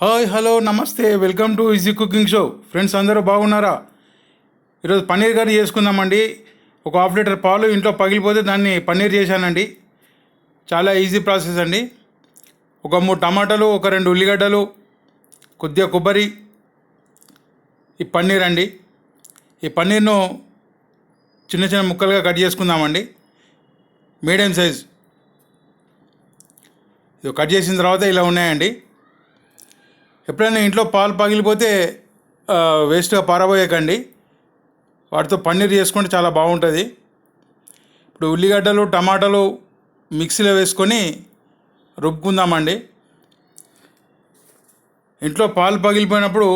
Hi hello namaste welcome to easy cooking show friends అందరూ బాగున్నారా? ఈరోజు పన్నీర్ కర్రీ చేసుకుందామండి. ఒక హాఫ్ లీటర్ పాలు ఇంట్లో పగిలిపోతే దాన్ని పన్నీర్ చేశానండి. చాలా ఈజీ ప్రాసెస్ అండి. ఒక మూడు టమాటాలు ఒక రెండు ఉల్లిగడ్డలు కొద్దిగా కొబ్బరి. ఈ పన్నీర్ అండి. ఈ పన్నీర్ను చిన్న చిన్న ముక్కలుగా కట్ చేసుకుందామండి. Medium size. ఇది కట్ చేసిన తర్వాత ఇలా ఉన్నాయండి. ఎప్పుడైనా ఇంట్లో పాలు పగిలిపోతే వేస్ట్గా పారబోయకండి. వాటితో పన్నీర్ చేసుకుంటే చాలా బాగుంటుంది. ఇప్పుడు ఉల్లిగడ్డలు టమాటాలు మిక్సీలో వేసుకొని రుబ్బుకుందామండి. ఇంట్లో పాలు పగిలిపోయినప్పుడు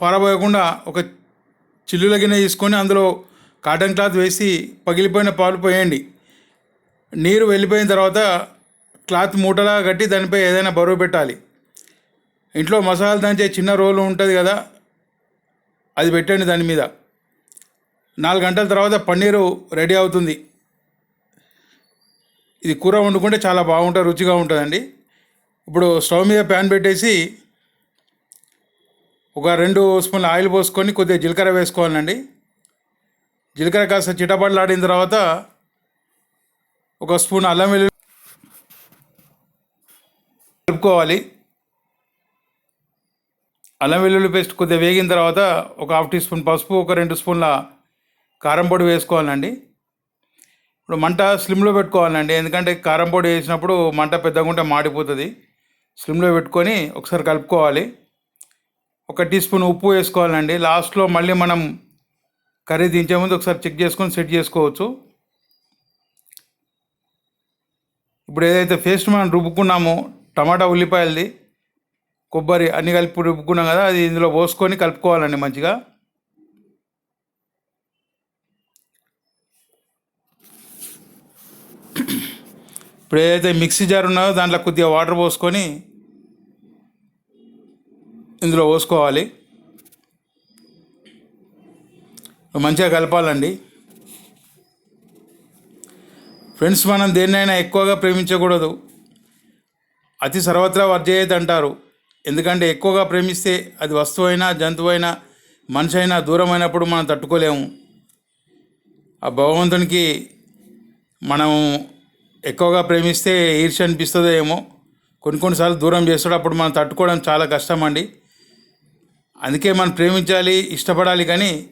పారబోయకుండా ఒక చిల్లుల గిన్నె తీసుకొని అందులో కాటన్ క్లాత్ వేసి పగిలిపోయిన పాలు పోయండి. నీరు వెళ్ళిపోయిన తర్వాత క్లాత్ మూటలా కట్టి దానిపై ఏదైనా బరువు పెట్టాలి. ఇంట్లో మసాలా దంచే చిన్న రోలు ఉంటుంది కదా అది పెట్టండి దాని మీద. నాలుగు గంటల తర్వాత పన్నీరు రెడీ అవుతుంది. ఇది కూర వండుకుంటే చాలా బాగుంటుంది రుచిగా ఉంటుందండి. ఇప్పుడు స్టవ్ మీద ప్యాన్ పెట్టేసి ఒక రెండు స్పూన్ల ఆయిల్ పోసుకొని కొద్దిగా జీలకర్ర వేసుకోవాలండి. జీలకర్ర కాస్త చిటపడలాడిన తర్వాత ఒక స్పూన్ అల్లం వెల్లుల్లి కలుపుకోవాలి. అల్లం వెల్లుల్లి పేస్ట్ కొద్దిగా వేగిన తర్వాత ఒక హాఫ్ టీ స్పూన్ పసుపు ఒక రెండు స్పూన్ల కారం పొడి వేసుకోవాలండి. ఇప్పుడు మంట స్లిమ్లో పెట్టుకోవాలండి. ఎందుకంటే కారం పొడి వేసినప్పుడు మంట పెద్దగా ఉంటే మాడిపోతుంది. స్లిమ్లో పెట్టుకొని ఒకసారి కలుపుకోవాలి. ఒక టీ స్పూన్ ఉప్పు వేసుకోవాలండి. లాస్ట్లో మళ్ళీ మనం కర్రీ దించే ముందు ఒకసారి చెక్ చేసుకొని సెట్ చేసుకోవచ్చు. ఇప్పుడు ఏదైతే పేస్ట్ మనం రుబ్బుకున్నామో టమాటా ఉల్లిపాయలది కొబ్బరి అన్ని కలిపి రుబ్బుకున్నాం కదా అది ఇందులో పోసుకొని కలుపుకోవాలండి మంచిగా. ఇప్పుడు ఏదైతే మిక్సీ జార్ ఉన్నదో దాంట్లో కొద్దిగా వాటర్ పోసుకొని ఇందులో పోసుకోవాలి. మంచిగా కలపాలండి. ఫ్రెండ్స్ మనం దేన్నైనా ఎక్కువగా ప్రేమించకూడదు. అతి సర్వత్రా వర్జయ్యేది అంటారు ఎందుకంటే ఎక్కువగా ప్రేమిస్తే అది వస్తువు అయినా జంతువు అయినా మనిషి అయినా దూరం అయినప్పుడు మనం తట్టుకోలేము. ఆ భగవంతునికి మనం ఎక్కువగా ప్రేమిస్తే ఈర్ష్య అనిపిస్తుందో ఏమో. కొన్ని కొన్నిసార్లు దూరం చేస్తాడు అప్పుడు మనం తట్టుకోవడం చాలా కష్టం అండి అందుకే మనం ప్రేమించాలి ఇష్టపడాలి కానీ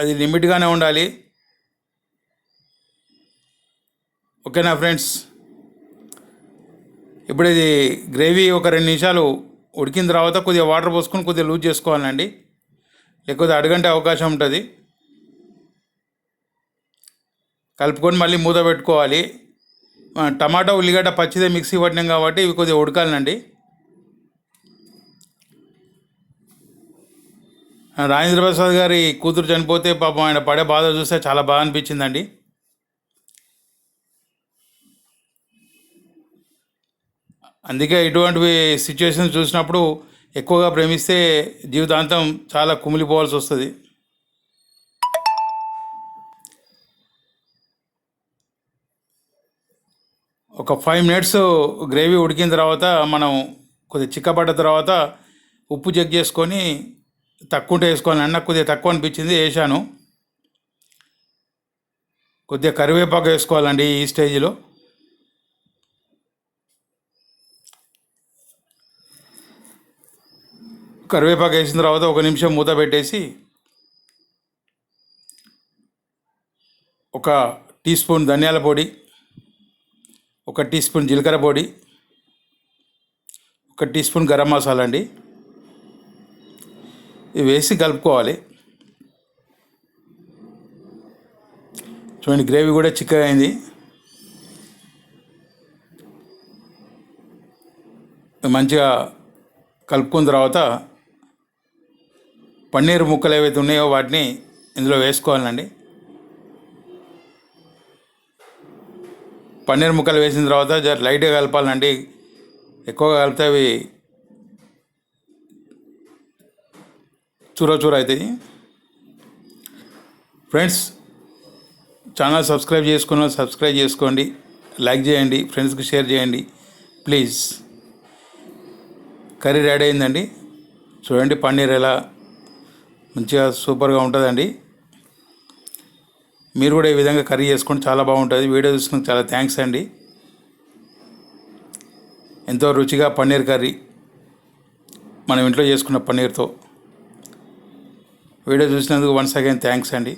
అది లిమిట్గానే ఉండాలి. ఓకేనా ఫ్రెండ్స్? ఇప్పుడు ఇది గ్రేవీ ఒక రెండు నిమిషాలు ఉడికిన తర్వాత కొద్దిగా వాటర్ పోసుకొని కొద్దిగా లూజ్ చేసుకోవాలండి. లేకపోతే అడగంటే అవకాశం ఉంటుంది. కలుపుకొని మళ్ళీ మూత పెట్టుకోవాలి. టమాటా ఉల్లిగడ్డ పచ్చిదే మిక్సీ పట్టినాం కాబట్టి ఇవి కొద్దిగా ఉడకాలండి. రాజేంద్ర ప్రసాద్ గారి కూతురు చనిపోతే పాపం ఆయన పడే బాధ చూస్తే చాలా బాగా అనిపించిందండి. అందుకే ఇటువంటివి సిచ్యువేషన్స్ చూసినప్పుడు ఎక్కువగా ప్రేమిస్తే జీవితాంతం చాలా కుమిలిపోవాల్సి వస్తుంది. ఒక ఫైవ్ మినిట్స్ గ్రేవీ ఉడికిన తర్వాత మనం కొద్దిగా చిక్కబడ్డ తర్వాత ఉప్పు చెక్ చేసుకొని తక్కువ ఉంటే వేసుకోవాలి. అన్న కొద్దిగా తక్కువ అనిపించింది వేసాను కొద్దిగా కరివేపాకు వేసుకోవాలండి ఈ స్టేజ్లో కరివేపాకు వేసిన తర్వాత ఒక నిమిషం మూత పెట్టేసి ఒక టీ స్పూన్ ధనియాల పొడి ఒక టీ స్పూన్ జీలకర్ర పొడి ఒక టీ స్పూన్ గరం మసాలా అండి. ఇవి వేసి కలుపుకోవాలి. చూడండి గ్రేవీ కూడా చిక్కగా అయింది. మంచిగా కలుపుకున్న తర్వాత పన్నీర్ ముక్కలు ఏవైతే ఉన్నాయో వాటిని ఇందులో వేసుకోవాలండి. పన్నీర్ ముక్కలు వేసిన తర్వాత జర లైట్గా కలపాలండి. ఎక్కువగా కలిపితే అవి చూర చూర అవుతాయి. ఫ్రెండ్స్ ఛానల్ సబ్స్క్రైబ్ చేసుకున్న సబ్స్క్రైబ్ చేసుకోండి. లైక్ చేయండి. ఫ్రెండ్స్కి షేర్ చేయండి. ప్లీజ్. కర్రీ రెడీ అయిందండి. చూడండి పన్నీర్ ఎలా మంచిగా సూపర్గా ఉంటుందండి. మీరు కూడా ఈ విధంగా కర్రీ చేసుకొని చాలా బాగుంటుంది. వీడియో చూసినందుకు చాలా థ్యాంక్స్ అండి. ఎంతో రుచిగా పన్నీర్ కర్రీ మనం ఇంట్లో చేసుకున్న పన్నీర్తో. వీడియో చూసినందుకు వన్స్ అగైన్ థ్యాంక్స్ అండి.